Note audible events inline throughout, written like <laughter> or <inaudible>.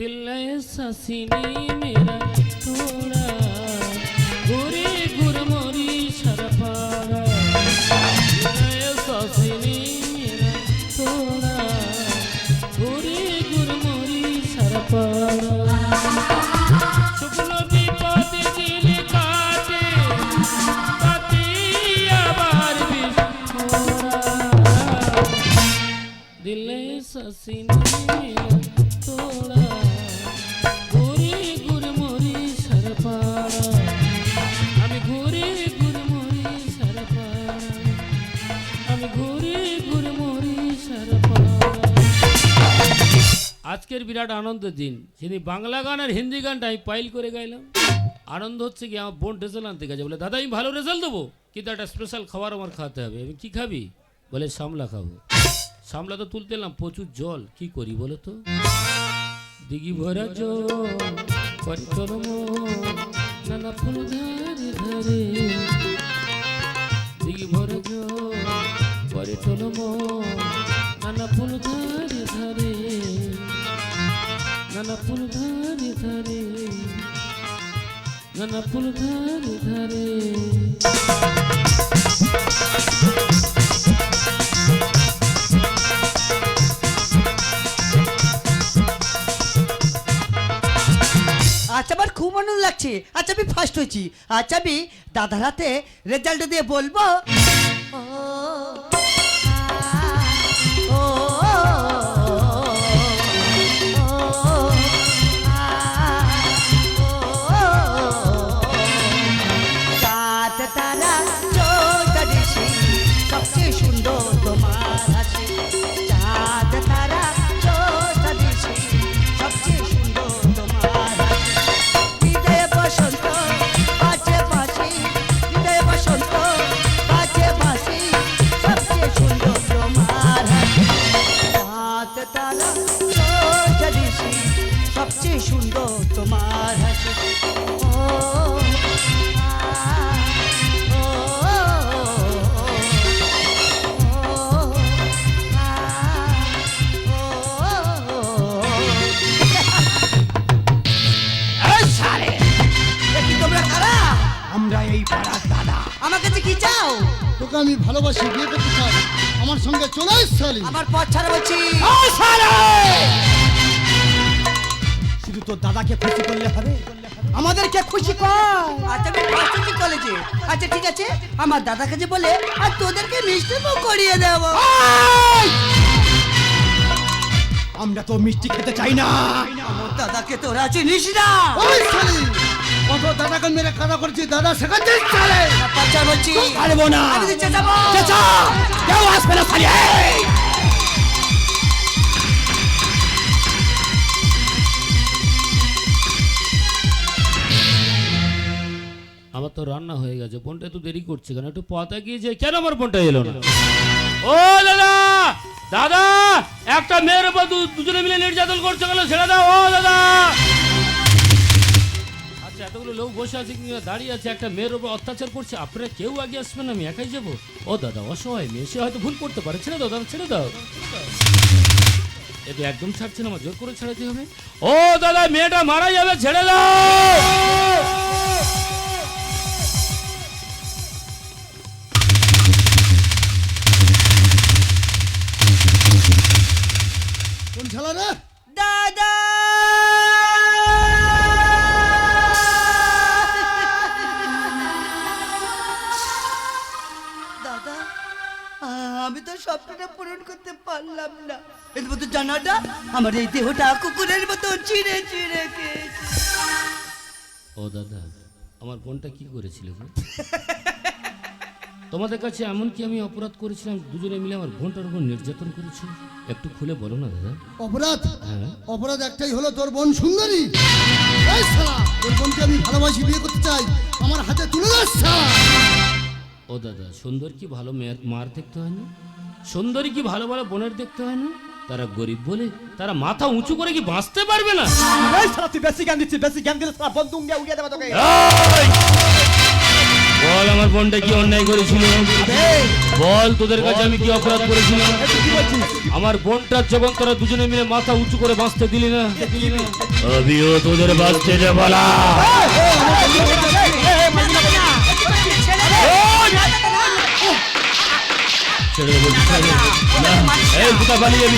दिल ऐसा सीने मेरा थोड़ा गोरे गुर मोरी शरपारा दिल ऐसा सीने मेरा थोड़ा गोरे गुर मोरी शरपारा दिल ससी मेरा थोड़ा আজকের বিরাট আনন্দের দিন। সেদিন বাংলা গান আর হিন্দি গানটা আমি পাইল করে গাইলাম আনন্দ হচ্ছে কি, আমার বোন রেজাল্ট আনতে গেছে। বলে, দাদা, আমি ভালো রেজাল্ট দেবো। কিন্তু একটা স্পেশাল খাবার আমার খাওয়াতে হবে। আমি কী খাবি? বলে, সামলা খাব। সামলা তো তুলতে এলাম, প্রচুর জল, কি করি বলো তো? দিঘি ভরা জল নানা ফুল ধারে ধারে। দিঘি ভরা জল, পরে নানা ফুল ধারে ধারে। নানা ফুল ধারে ধারে নানা ফুল ধারে ধারে। আচ্ছা আমার খুব আনন্দ লাগছে। আচ্ছা আমি ফার্স্ট হয়েছি। আচ্ছা আমি দাদার হাতে রেজাল্ট দিয়ে বলব। তারা চৌধুরী সবচেয়ে সুন্দর তোমার হাসি ও আমরা এই পাড়ার দাদা। আমার কাছে কি চাও? তোকে আমি ভালোবাসি, বিয়ে করতে চাই। আমার সঙ্গে চলে এসছালি? আমার পথ ছাড়া বলছি। শুধু তোর দাদাকে খুশি করলে হবে? আমাদেরকে খুশি কর! আচ্ছা আমি পাঁচটি কলেজে। আচ্ছা ঠিক আছে। আমার দাদাকে যে বলে আর তোদেরকে মিষ্টি মুখ করিয়ে দেবো! আমরা তো মিষ্টি খেতে চাই না। আমার দাদাকে তোরা চিনিস না। ওই শালি! কত দাদাকে মেরে কাদা করছি। দাদা চালে। পাচার বলছি পারব না। চেঁচাবো। চেঁচা! কেউ আসবে না এই! আমার তো রান্না হয়ে গেছে বোনটা একটু দেরি করছে কেন? একটু পথে গিয়েছে কেন আমার বোনটা এলো না? ও দাদা! দাদা! একটা মেয়ের উপর দু- দুজনে মিলে নির্যাতন করছে গেল ছেড়ে দাও ও দাদা! আচ্ছা এতগুলো লোক বসে আছে, কি দাঁড়িয়ে আছে, একটা মেয়ের উপর অত্যাচার করছে? আপনারা কেউ আগে আসবেন আমি একাই যাব। ও দাদা, অসহায় মেয়ে, সে হয়তো ভুল করতে পারে। ছেড়ে দাও, দাদা, ছেড়ে দাও। এ তো একদম ছাড়ছে না, আমার জোর করে ছাড়াতে হবে। ও দাদা, মেয়েটা মারা যাবে, ছেড়ে দাও! কোন ছেলে রে? স্বপ্নটা পূরণ করতে পারলাম না। এর মতো জানাটা আমার এই দেহটা কুকুরের মতো চিড়ে চিড়ে খেয়েছে। ও দাদা আমার বোনটা কি করেছিল গো? তোমাদের কাছে এমন কি আমি অপরাধ করেছিলাম দুজনে মিলে আমার বোনটার উপর নির্যাতন করেছি একটু খুলে বলো না দাদা। অপরাধ? হ্যাঁ। অপরাধ একটাই হলো তোর বোন সুন্দরী। এই শালা তোর বোনকে আমি ভালোবাসি বিয়ে করতে চাই। আমার হাতে তুলে দাস ও দাদা সুন্দর কি ভালো মেয়ের মার দেখতে হয় না সুন্দরী কি ভালো ভালো বোনের দেখতে হয় না তারা গরিব বলে তারা মাথা উঁচু করে কি বাঁচতে পারবে না এই শালা তুই বেশি জ্ঞান দিচ্ছিস বেশি জ্ঞান দিলে শালা বন্দুক নিয়ে উড়িয়ে দেবে তোকে বল আমার বোনটা কি অন্যায় করেছিল বল তোদের কাছে আমি কি অপরাধ করেছিলাম আমার বোনটা যখন তোরা দুজনে মিলে মাথা উঁচু করে বাঁচতে দিলি না আমিও তোদের বাঁচতে দেব না ছেড়ে দে। না, এই কোথা পালিয়ে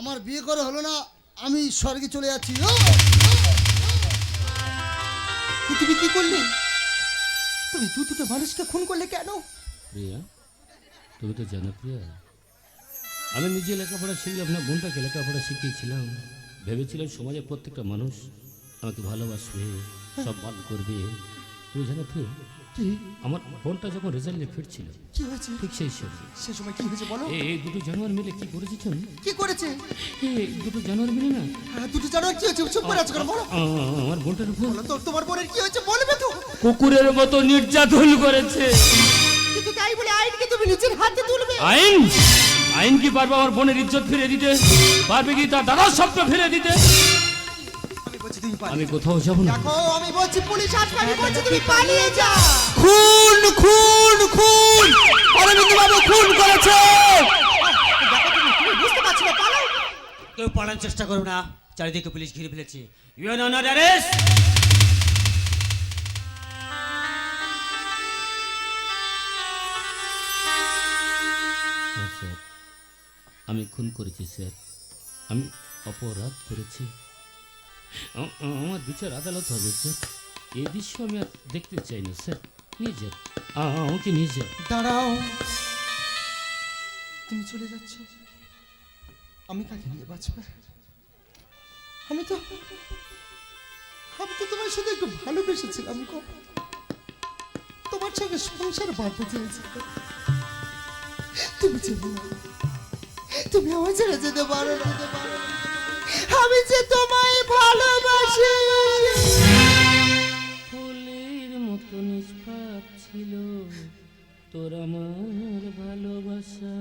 আমার বিয়ে করা হলো না আমি স্বর্গে চলে যাচ্ছি! তুমি কি করলে তুমি দু দুটো মানুষকে খুন করলে কেন প্রিয়া তুমি তো জানো প্রিয়া আমি নিজে লেখাপড়া শিখলে আপনার বোনটাকে লেখাপড়া শিখিয়েছিলাম ভেবেছিলাম সমাজের প্রত্যেকটা মানুষ আমাকে ভালোবাসবে সম্মান করবে। তুমি জানো কি? আমার বোনটা যখন রেজাল্ট নিয়ে ফিরছিল কি হয়েছে? ঠিক সেই সময়। সে সময় কি হয়েছে বলো? এই দুটো জানোয়ার মিলে কি করেছে? কি করেছে? এই দুটো জানোয়ার মিলে না? হ্যাঁ, দুটো জানো কি হয়েছে? চুপ করে আছো কেন বলো? আমার বোনটার উপর। বলো তো তোমার বোনের কি হয়েছে বলবে তো? কুকুরের মতো নির্যাতন করেছে। কিন্তু তাই বলে আইনকে তুমি নিজের হাতে তুলবে। আইন? আইন কি পারবে আমার বোনের ইজ্জত ফিরে দিতে? পারবে কি তার দাদার স্বপ্ন ফিরে দিতে? তুমি আমি কোথাও যাব না। দেখো আমি বলছি পুলিশ আসবে আমি বলছি তুমি পালিয়ে যাও। খুন খুন খুন! অরবিন্দ বাবু খুন করেছে! দেখো তুমি তুমি বুঝতে পারছ না পালাও কেউ পালানোর চেষ্টা করবে না। চারিদিকে পুলিশ ঘিরে ফেলেছে। ইউ আর অনার অ্যারেস্ট আমি খুন করেছি স্যার আমি অপরাধ করেছি। আমার বিচার আদালত হবে, স্যার। এই দৃশ্য আমি আর দেখতে চাই না, স্যার। নিয়ে যান আমাকে নিয়ে যান দাঁড়াও। তুমি চলে যাচ্ছ। আমি কাকে নিয়ে বাঁচব? আমি তো আমি তো তোমার সাথে একটু ভালোবেসেছিলাম গো। তোমার সঙ্গে সংসার বাঁধতে চেয়েছিলাম তুমি না তুমি আমার ছেড়ে যেতে পারো না। আমি যে তোমায় ভালোবাসি। ফুলের মতো নিষ্পাপ ছিল তোর আমার ভালোবাসা।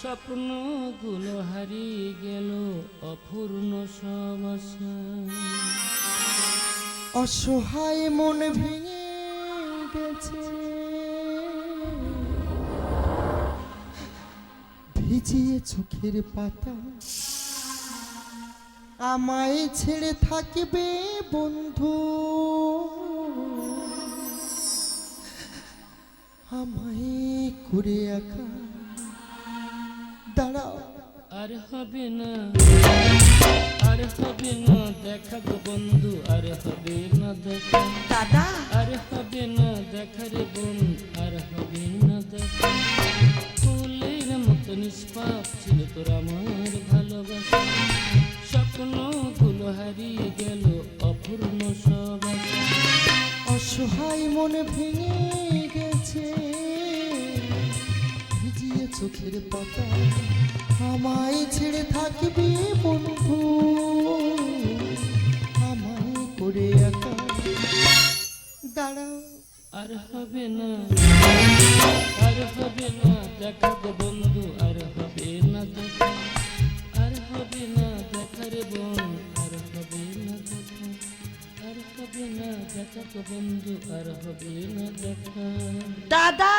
স্বপ্নগুলো হারিয়ে গেল অপূর্ণ সব আশা অসহায় মন ভেঙে গেছে। ভিজিয়ে চোখের পাতা। আমায় ছেড়ে থাকবে বন্ধু। আমায় করে একা দাঁড়াও। আর হবে না আর হবে না দেখা গো বন্ধু আর হবে না দেখা। দাদা। আর হবে না দেখা রে বোন আর বন্ধু আর হবে না দেখা। দাদা!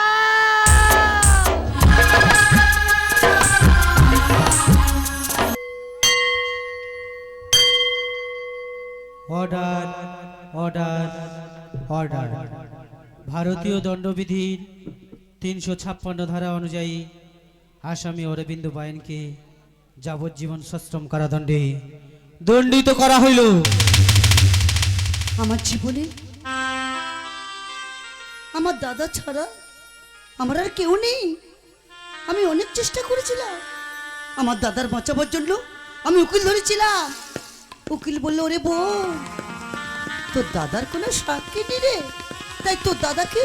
অর্ডার অর্ডার অর্ডার ভারতীয় দণ্ডবিধির তিনশো ছাপ্পান্ন ধারা অনুযায়ী আসামি অরবিন্দ বাইনকে যাবজ্জীবন সশ্রম কারাদণ্ডে দণ্ডিত করা হইল। আমার জীবনে আমার দাদা ছাড়া আমার আর কেউ নেই। আমি অনেক চেষ্টা করেছিলাম। আমার দাদার বাঁচাবার জন্য আমি উকিল ধরেছিলাম। উকিল বলল, ওরে বোন, তোর দাদার কোনো সাক্ষী নেই রে। তাই তোর দাদাকে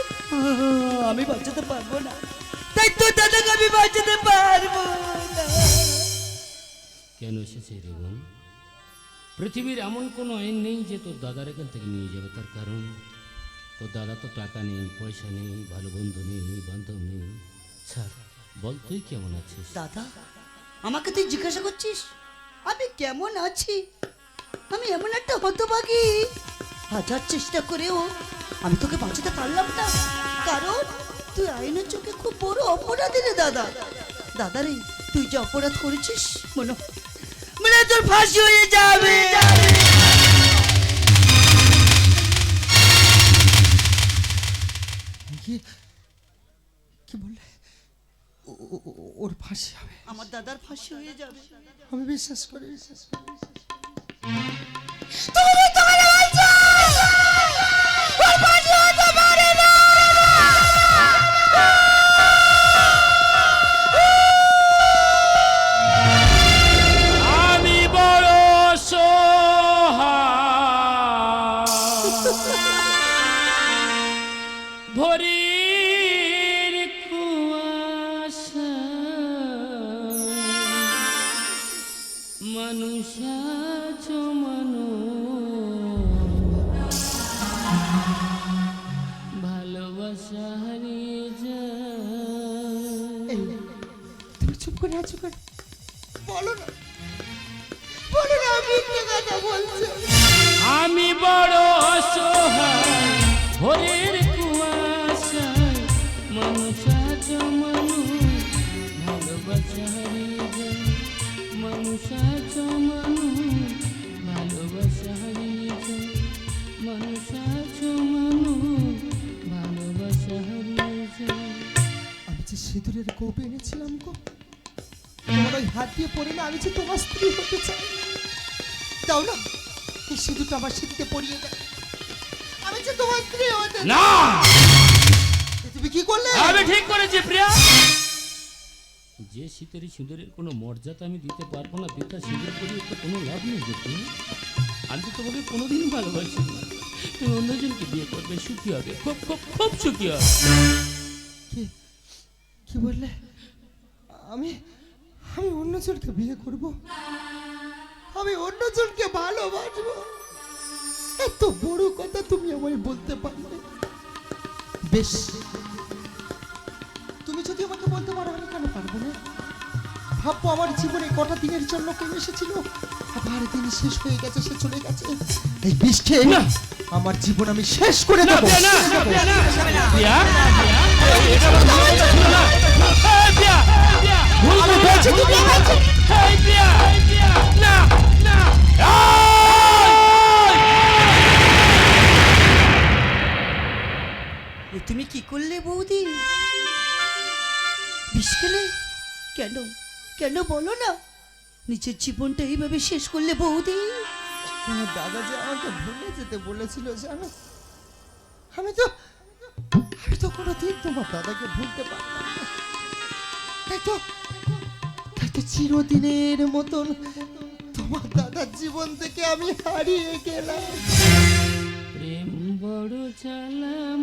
আমি বাঁচাতে পারব না। তাই তোর দাদাকে আমি বাঁচাতে পারব কেন এসেছে রে বোন? পৃথিবীর এমন কোনো আইন নেই যে তোর দাদার এখান থেকে নিয়ে যাবে। তার কারণ? তোর দাদা তো টাকা নেই, পয়সা নেই, ভালো বন্ধু নেই, বান্ধব নেই। স্যার, বল, তুই কেমন আছিস? দাদা, আমাকে তুই জিজ্ঞাসা করছিস? আমি কেমন আছি? আমি এমন একটা হতভাগী। হাজার চেষ্টা করেও আমি তোকে বাঁচাতে পারলাম না। কারণ তুই আইনের চোখে খুব বড় অপরাধী রে, দাদা। দাদা রে, তুই যে অপরাধ করেছিস, মনে মনে তোর ফাঁসি হয়ে যাবে। কি? কি বললে? ও- ও- ও- ওর ফাঁসি হবে। আমার দাদার ফাঁসি হয়ে যাবে। আমি বিশ্বাস করি বিশ্বাস করি চুপ কেন বলো না। বলো না আমি মিথ্যে কথা বলছি। আমি বড় অসহায় ভোরের কুয়াশায় মানুষ আজ মানুষ ভালোবাসা হারিয়ে যায় মানুষ আজ মানুষ ভালোবাসা হারিয়ে যায় মানুষ আজ মানুষ ভালোবাসা হারিয়ে যায় আমি যে সিঁদুরের কোপ এনেছিলাম গো তোমার ওই হাত দিয়ে পড়ে না আমি যে তোমার স্ত্রী হতে চাই? দাও না এই সিঁদুরটা আমার সিঁথিতে পরিয়ে দাও। আমি যে তোমার স্ত্রী হতে না! তুমি কি করলে? আমি ঠিক করেছি প্রিয়া। যে শীতের সিঁদুরের কোনো মর্যাদা আমি দিতে পারব না বেতা সিঁদুর করিয়ে তো কোনো লাভ নেই দেখি। আমি তো তোমাকে কোনোদিন ভালোবাসি না। তুমি অন্যজনকে বিয়ে করবে সুখী হবে খুব খুব খুব সুখী হবে। কি বললে? আমি আমি অন্যজনকে বিয়ে করব আমি অন্যজনকে ভালোবাসবো এত বড় কথা তুমি আমায় বলতে পারলে বেশ তুমি যদি আমাকে বলতে পারো আমি কেন পারব না ভাববো আমার জীবনে কটা দিনের জন্য কেউ এসেছিল আবার দিন শেষ হয়ে গেছে সে চলে গেছে এই বিষ খেয়ে না। আমার জীবন আমি শেষ করে না, দেবো আমি তুমি। এই, না, না, এ তুমি কি করলে বৌদি? বিষ খেলে? কেন? কেন বলো না? নিজের জীবনটা এইভাবে শেষ করলে বৌদি? তোমার দাদা যে আমাকে ভুলে যেতে বলেছিল জানো? আমি তো আমি তো কোনোদিন তোমার দাদাকে ভুলতে পারলাম তাই তো চিরদিনের মতন তোমার দাদার জীবন থেকে আমি হারিয়ে গেলাম। প্রেম বড় চালাম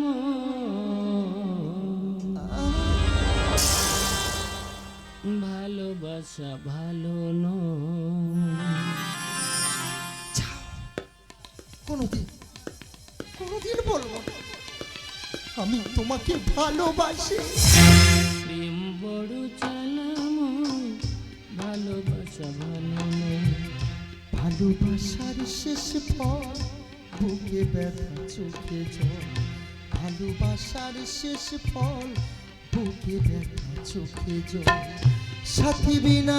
ভালোবাসা ভালো কোনোদিন কোনোদিন বলব আমি তোমাকে ভালোবাসি। প্রেম বড় চালাম ভালোবাসা ভালো নয় ভালোবাসার শেষ ফল বুকে ব্যথা, চোখে জল। ভালোবাসার শেষ ফল বুকে ব্যথা, চোখে জল। সাথী বিনা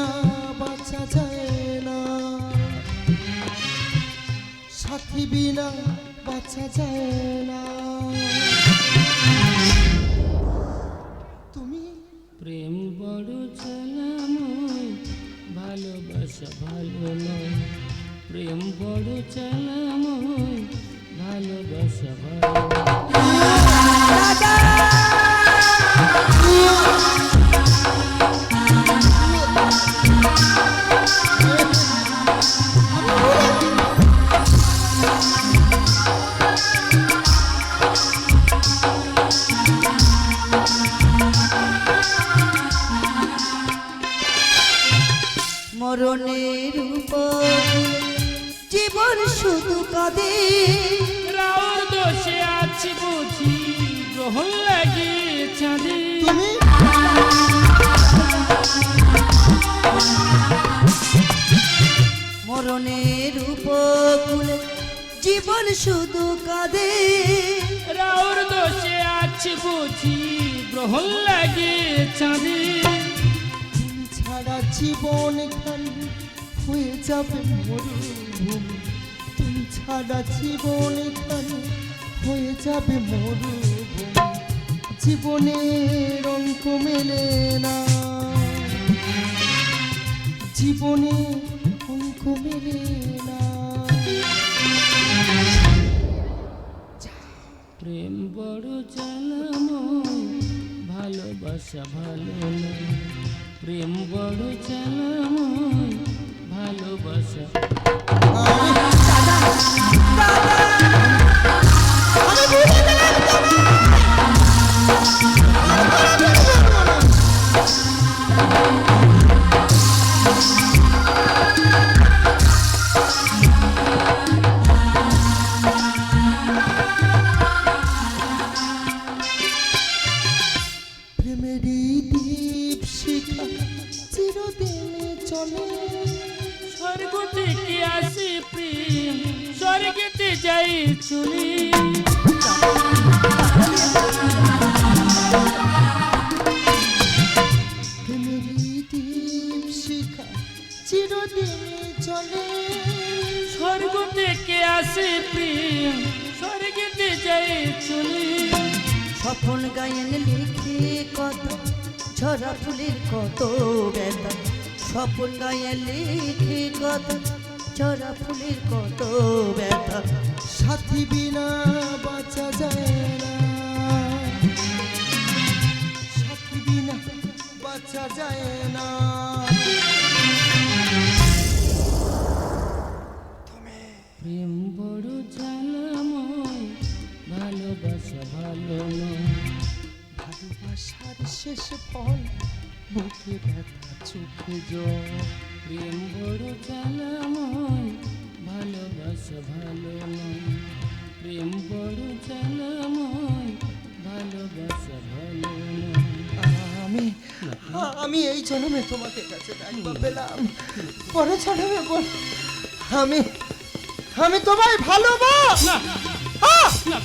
বাঁচা যায় না। সাথী বিনা বাঁচা যায় না। ভালো নয় প্রেম বড় চালাম ভালোবাসা ভালো জীবন শুধু কাঁদে। রাওর দোষে আছি বুঝি গ্রহণ লাগে চাঁদে। তুমি? নয়নের উপকূলে জীবন শুধু কাঁদে। রাউর দোষে আছে বুঝি গ্রহণ লাগে চাঁদে। ছাড়া জীবন খালি হয়ে যাবে মরুভূমি। ছাড়া জীবন খালি হয়ে যাবে মরুভূমি জীবনের অঙ্ক মেলে না। জীবনে অঙ্ক মেলে না। প্রেম বড় জ্বালাময় ভালোবাসা ভালো নয় প্রেম বড় জ্বালাময় ভালোবাসা স্বপন গায়েন লিখি কত ঝরা ফুলের কত ব্যথা। স্বপন গায়েন লিখি কত ঝরা ফুলের কত ব্যথা। সাথী বিনা বাঁচা যায় না। সাথী বিনা বাঁচা যায় না। প্রেম বড় জ্বালাময় ভালোবাসা ভালো ভালোবাসার শেষ ফল বুকে ব্যথা চোখে জল প্রেম বড় জ্বালাময় ভালোবাসা ভালো নয়। প্রেম বড় জ্বালাময় ভালোবাসা ভালো আমি আমি এই জন্মে তোমাকে কাছে ডাকবা পেলাম। পরে জন্মে বল আমি আমি তোমায় ভালোবাস না। না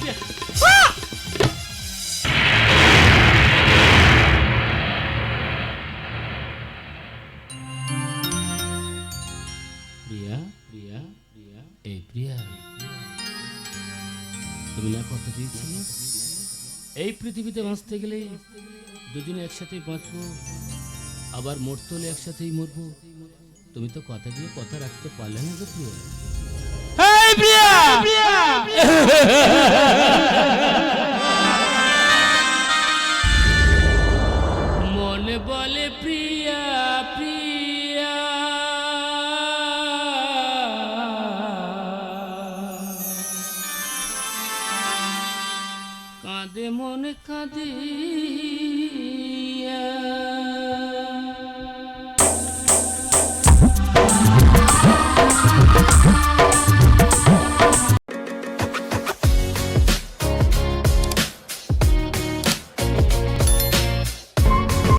পৃথিবীতে বাঁচতে গেলে দুজনে একসাথেই বাঁচব আবার মরতে হলে একসাথেই মরব। তুমি তো কথা দিয়ে কথা রাখতে পারলে না গো প্রিয়া। এই প্রিয়া! <laughs>